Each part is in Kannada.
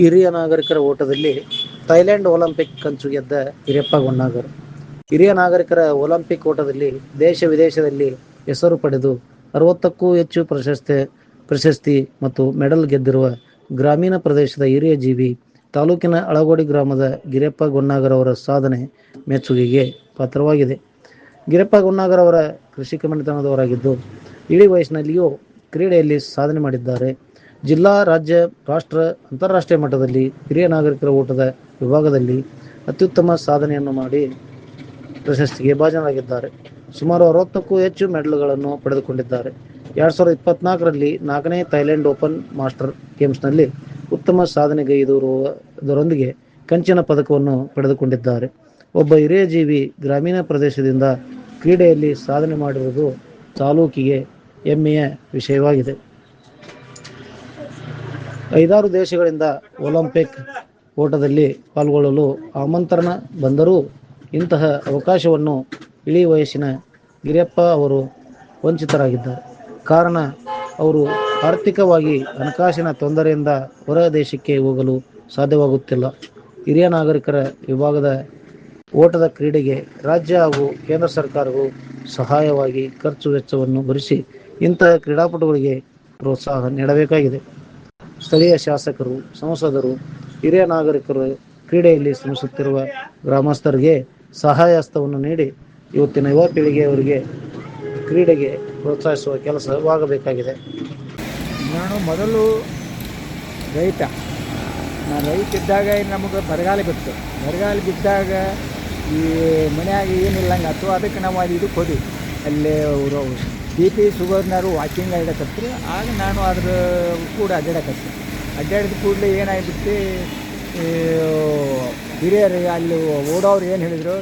ಹಿರಿಯ ನಾಗರಿಕರ ಓಟದಲ್ಲಿ ಥೈಲ್ಯಾಂಡ್ ಒಲಿಂಪಿಕ್ ಕಂಚು ಗೆದ್ದ ಹಿರಿಯಪ್ಪ ಗುಣ್ಣಾಗರ್. ಹಿರಿಯ ನಾಗರಿಕರ ಒಲಿಂಪಿಕ್ ಓಟದಲ್ಲಿ ದೇಶ ವಿದೇಶದಲ್ಲಿ ಹೆಸರು ಪಡೆದು ಅರವತ್ತಕ್ಕೂ ಹೆಚ್ಚು ಪ್ರಶಸ್ತಿ ಪ್ರಶಸ್ತಿ ಮತ್ತು ಮೆಡಲ್ ಗೆದ್ದಿರುವ ಗ್ರಾಮೀಣ ಪ್ರದೇಶದ ಹಿರಿಯ ಜೀವಿ ತಾಲೂಕಿನ ಅಳಗೋಡಿ ಗ್ರಾಮದ ಗಿರಿಯಪ್ಪ ಗೊಣ್ಣಾಗರ್ ಅವರ ಸಾಧನೆ ಮೆಚ್ಚುಗೆಗೆ ಪಾತ್ರವಾಗಿದೆ. ಗಿರಿಯಪ್ಪ ಗೊಣ್ಣಾಗರ್ ಅವರ ಕೃಷಿಕ ಮನೆತನದವರಾಗಿದ್ದು ಇಳಿ ವಯಸ್ಸಿನಲ್ಲಿಯೂ ಕ್ರೀಡೆಯಲ್ಲಿ ಸಾಧನೆ ಮಾಡಿದ್ದಾರೆ. ಜಿಲ್ಲಾ, ರಾಜ್ಯ, ರಾಷ್ಟ್ರ, ಅಂತಾರಾಷ್ಟ್ರೀಯ ಮಟ್ಟದಲ್ಲಿ ಹಿರಿಯ ನಾಗರಿಕರ ಓಟದ ವಿಭಾಗದಲ್ಲಿ ಅತ್ಯುತ್ತಮ ಸಾಧನೆಯನ್ನು ಮಾಡಿ ಪ್ರಶಸ್ತಿಗೆ ಭಾಜನರಾಗಿದ್ದಾರೆ. ಸುಮಾರು ಅರವತ್ತಕ್ಕೂ ಹೆಚ್ಚು ಮೆಡಲ್ಗಳನ್ನು ಪಡೆದುಕೊಂಡಿದ್ದಾರೆ. ಎರಡ್ ಸಾವಿರದ ಇಪ್ಪತ್ನಾಲ್ಕರಲ್ಲಿ ನಾಲ್ಕನೇ ಥೈಲ್ಯಾಂಡ್ ಓಪನ್ ಮಾಸ್ಟರ್ ಗೇಮ್ಸ್ನಲ್ಲಿ ಉತ್ತಮ ಸಾಧನೆಗೈದರೊಂದಿಗೆ ಕಂಚಿನ ಪದಕವನ್ನು ಪಡೆದುಕೊಂಡಿದ್ದಾರೆ. ಒಬ್ಬ ಹಿರಿಯ ಜೀವಿ ಗ್ರಾಮೀಣ ಪ್ರದೇಶದಿಂದ ಕ್ರೀಡೆಯಲ್ಲಿ ಸಾಧನೆ ಮಾಡಿರುವುದು ತಾಲೂಕಿಗೆ ಹೆಮ್ಮೆಯ ವಿಷಯವಾಗಿದೆ. ಐದಾರು ದೇಶಗಳಿಂದ ಒಲಿಂಪಿಕ್ ಓಟದಲ್ಲಿ ಪಾಲ್ಗೊಳ್ಳಲು ಆಮಂತ್ರಣ ಬಂದರೂ ಇಂತಹ ಅವಕಾಶವನ್ನು ಇಳಿ ವಯಸ್ಸಿನ ಗಿರಿಯಪ್ಪ ಅವರು ವಂಚಿತರಾಗಿದ್ದಾರೆ. ಕಾರಣ, ಅವರು ಆರ್ಥಿಕವಾಗಿ ಹಣಕಾಸಿನ ತೊಂದರೆಯಿಂದ ಹೊರ ದೇಶಕ್ಕೆ ಹೋಗಲು ಸಾಧ್ಯವಾಗುತ್ತಿಲ್ಲ. ಹಿರಿಯ ನಾಗರಿಕರ ವಿಭಾಗದ ಓಟದ ಕ್ರೀಡೆಗೆ ರಾಜ್ಯ ಹಾಗೂ ಕೇಂದ್ರ ಸರ್ಕಾರವು ಸಹಾಯವಾಗಿ ಖರ್ಚು ವೆಚ್ಚವನ್ನು ಭರಿಸಿ ಇಂತಹ ಕ್ರೀಡಾಪಟುಗಳಿಗೆ ಪ್ರೋತ್ಸಾಹ ನೀಡಬೇಕಾಗಿದೆ. ಸ್ಥಳೀಯ ಶಾಸಕರು, ಸಂಸದರು, ಹಿರಿಯ ನಾಗರಿಕರು ಕ್ರೀಡೆಯಲ್ಲಿ ಶ್ರಮಿಸುತ್ತಿರುವ ಗ್ರಾಮಸ್ಥರಿಗೆ ಸಹಾಯ ಹಸ್ತವನ್ನು ನೀಡಿ ಇವತ್ತಿನ ಯುವ ಪೀಳಿಗೆಯವರಿಗೆ ಕ್ರೀಡೆಗೆ ಪ್ರೋತ್ಸಾಹಿಸುವ ಕೆಲಸವಾಗಬೇಕಾಗಿದೆ ನಾನು ಮೊದಲು ರೈತ. ನಾನು ರೈತ ಇದ್ದಾಗ ನಮಗೆ ಬರಗಾಲ ಬಿತ್ತು. ಬರಗಾಲ ಬಿದ್ದಾಗ ಈ ಮನ್ಯಾಗ ಏನಿಲ್ಲಂಗೆ ಅಥವಾ ಅದಕ್ಕೆ ನಾವು ಅಲ್ಲಿ ಇದಕ್ಕೆ ಹೋದ್ವಿ. ಅಲ್ಲಿ ಅವರು ಬಿ ಪಿ ಶುಗರ್ನಾರು ವಾಕಿಂಗ್ ಆಡಕತ್ರು. ಆಗ ನಾನು ಅದ್ರ ಕೂಡ ಅಡ್ಡಾಡಕತ್ತೆ ಅಡ್ಡಾಡಿದ ಕೂಡಲೇ ಏನಾಗ್ಬಿಟ್ಟು ಹಿರಿಯರು ಅಲ್ಲಿ ಓಡೋರು ಏನು ಹೇಳಿದರು,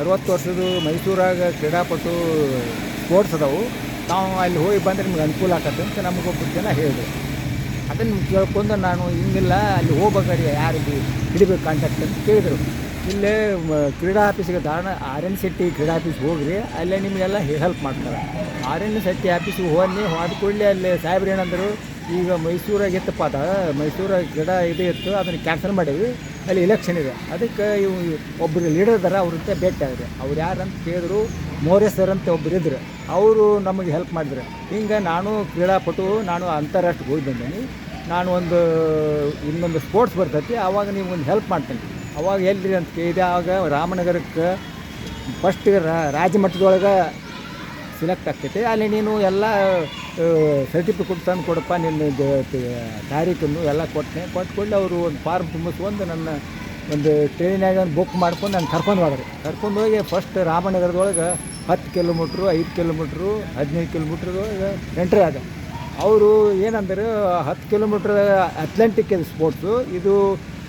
ಅರವತ್ತು ವರ್ಷದ ಮೈಸೂರಾಗ ಕ್ರೀಡಾಪಟು ಸ್ಪೋರ್ಟ್ಸ್ ಅದಾವು. ನಾವು ಅಲ್ಲಿ ಹೋಗಿ ಬಂದರೆ ನಿಮ್ಗೆ ಅನುಕೂಲ ಆಗತ್ತೆ ಅಂತ ನಮಗೊಬ್ಬರು ಜನ ಹೇಳಿದ್ರು. ಅದನ್ನು ಕೇಳ್ಕೊಂಡು ನಾನು, ಹಿಂಗಿಲ್ಲ, ಅಲ್ಲಿ ಹೋಗ್ಬೇಕಾದ್ರೆ ಯಾರಿಗೆ ಹಿಡಿಬೇಕು ಕಾಂಟ್ಯಾಕ್ಟ್ ಅಂತ ಕೇಳಿದರು. ಇಲ್ಲೇ ಕ್ರೀಡಾ ಆಫೀಸಿಗೆ ದಾರಣ ಆರ್ ಎನ್ ಶೆಟ್ಟಿ ಕ್ರೀಡಾ ಆಫೀಸ್ಗೆ ಹೋಗ್ರಿ, ಅಲ್ಲೇ ನಿಮಗೆಲ್ಲ ಹೆಲ್ಪ್ ಮಾಡ್ತಾರೆ. ಆರ್ ಎನ್ ಶೆಟ್ಟಿ ಆಫೀಸಿಗೆ ಹೋಗಿ ಹೋದ ಕೂಡಲೇ ಅಲ್ಲಿ ಸಾಹೇಬ್ರು ಏನಂದರು, ಈಗ ಮೈಸೂರಾಗ ಇತ್ತಪ್ಪ ಅದ, ಮೈಸೂರಾಗ ಗಿಡ ಇದು ಇತ್ತು, ಅದನ್ನು ಕ್ಯಾನ್ಸಲ್ ಮಾಡೀವಿ ಅಲ್ಲಿ ಎಲೆಕ್ಷನ್ ಇದೆ. ಅದಕ್ಕೆ ಇವು ಒಬ್ಬರು ಲೀಡರ್ ಇದಾರ, ಅವ್ರಂತೆ ಭೇಟಿ ಆಗಿದೆ ಅವ್ರು ಯಾರಂತ ಕೇಳಿದ್ರು ಮೋರ್ಯ ಸರ್ ಅಂತ ಒಬ್ಬರು ಇದ್ರು. ಅವರು ನಮಗೆ ಹೆಲ್ಪ್ ಮಾಡಿದ್ರು. ಹಿಂಗೆ ನಾನು ಕ್ರೀಡಾಪಟು, ನಾನು ಅಂತಾರಾಷ್ಟ್ರಕ್ಕೆ ಹೋಗಿ ಬಂದೇನೆ. ನಾನು ಒಂದು, ಇನ್ನೊಂದು ಸ್ಪೋರ್ಟ್ಸ್ ಬರ್ತೈತಿ ಆವಾಗ ನೀವು ಒಂದು ಹೆಲ್ಪ್ ಮಾಡ್ತೀನಿ. ಅವಾಗ ಎಲ್ರಿ ಅಂತ ಕೇಳಿದೆ. ಆವಾಗ ರಾಮನಗರಕ್ಕೆ ಫಸ್ಟ್ ರಾಜ್ಯ ಮಟ್ಟದೊಳಗೆ ಸಿಲೆಕ್ಟ್ ಆಗ್ತೈತಿ. ಅಲ್ಲಿ ನೀನು ಎಲ್ಲ ಸರ್ಟಿಫಿಕೇಟ್ ತಂದು ಕೊಡಪ್ಪ, ನಿನ್ನ ತಾರೀಖನ್ನು ಎಲ್ಲ ಕೊಟ್ಟೆ. ಕೊಟ್ಕೊಂಡು ಅವರು ಒಂದು ಫಾರ್ಮ್ ತುಂಬಿಸ್ಕೊಂಡು ನನ್ನ ಒಂದು ಟ್ರೈನಾಗ ಬುಕ್ ಮಾಡ್ಕೊಂಡು ನಾನು ಕರ್ಕೊಂಡು ಹೋದ್ರಿ. ಕರ್ಕೊಂಡು ಹೋಗಿ ಫಸ್ಟ್ ರಾಮನಗರದೊಳಗೆ ಹತ್ತು ಕಿಲೋಮೀಟ್ರು ಐದು ಕಿಲೋಮೀಟ್ರು ಹದಿನೈದು ಕಿಲೋಮೀಟ್ರದೊಳಗೆ ಎಂಟ್ರಿ ಆದ. ಅವರು ಏನಂದ್ರೆ, ಹತ್ತು ಕಿಲೋಮೀಟ್ರ್ ಅಥ್ಲೆಂಟಿಕ್ ಇದು ಸ್ಪೋರ್ಟ್ಸು ಇದು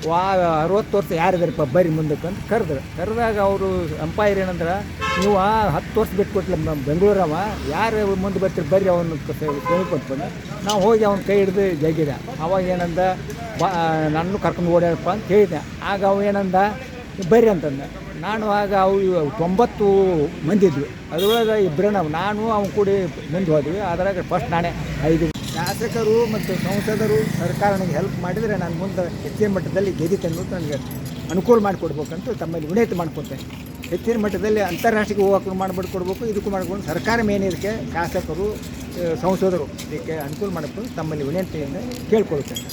ವಾ ಅರವತ್ತು ವರ್ಷ ಯಾರಿದಾರಪ್ಪ ಬರ್ರಿ ಮುಂದಕ್ಕೆ ಅಂತ ಕರೆದ್ರು. ಕರೆದಾಗ ಅವರು ಅಂಪೈರ್ ಏನಂದ್ರೆ, ನೀವು ಹತ್ತು ವರ್ಷ ಬಿಟ್ಟು ಕೊಟ್ಲ ಬೆಂಗಳೂರವ, ಯಾರು ಮುಂದೆ ಬರ್ತೀರಿ ಬರ್ರಿ ಅವನು ಕೇಳ್ಕೊಂಡ್ಕೊಂಡು ನಾವು ಹೋಗಿ ಅವ್ನ ಕೈ ಹಿಡಿದು ಜಗಿದ. ಅವಾಗ ಏನಂದ, ಬಾ ನನ್ನ ಕರ್ಕೊಂಡು ಓಡ್ಯಾರಪ್ಪ ಅಂತ ಹೇಳಿದೆ ಆಗ ಅವ ಏನಂದ ಬರ್ರಿ ಅಂತಂದ. ನಾನು ಆಗ ಅವು ತೊಂಬತ್ತು ಮಂದಿ ಇದ್ವಿ. ಅದರೊಳಗೆ ಇಬ್ಬರೇ ನಾವು ನಾನು, ಅವ್ನು ಕೂಡಿ ಮುಂದೆ ಹೋದ್ವಿ. ಅದ್ರಾಗ ಫಸ್ಟ್ ನಾನೇ ಐದು ಶಾಸಕರು ಮತ್ತು ಸಂಸದರು ಸರ್ಕಾರ ನನಗೆ ಹೆಲ್ಪ್ ಮಾಡಿದರೆ ನಾನು ಮುಂದೆ ಹೆಚ್ಚಿನ ಮಟ್ಟದಲ್ಲಿ ಗೆದ್ದಿತ್ತು ನನಗೆ ಅನುಕೂಲ ಮಾಡಿಕೊಡ್ಬೇಕಂತ ತಮ್ಮಲ್ಲಿ ವಿನಂತಿ ಮಾಡ್ಕೊತೇನೆ. ಹೆಚ್ಚಿನ ಮಟ್ಟದಲ್ಲಿ ಅಂತಾರಾಷ್ಟ್ರೀಯ ಹೋಗೋಕ್ಕೂ ಮಾಡ್ಬಿಟ್ಟು ಕೊಡಬೇಕು, ಇದಕ್ಕೂ ಮಾಡಿಕೊಂಡು ಸರ್ಕಾರ ಮೇನ್ ಇದಕ್ಕೆ ಶಾಸಕರು ಸಂಸದರು ಇದಕ್ಕೆ ಅನುಕೂಲ ಮಾಡಿಕೊಂಡು ತಮ್ಮಲ್ಲಿ ವಿನಂತಿಯಿಂದ ಕೇಳ್ಕೊಳ್ತೇನೆ.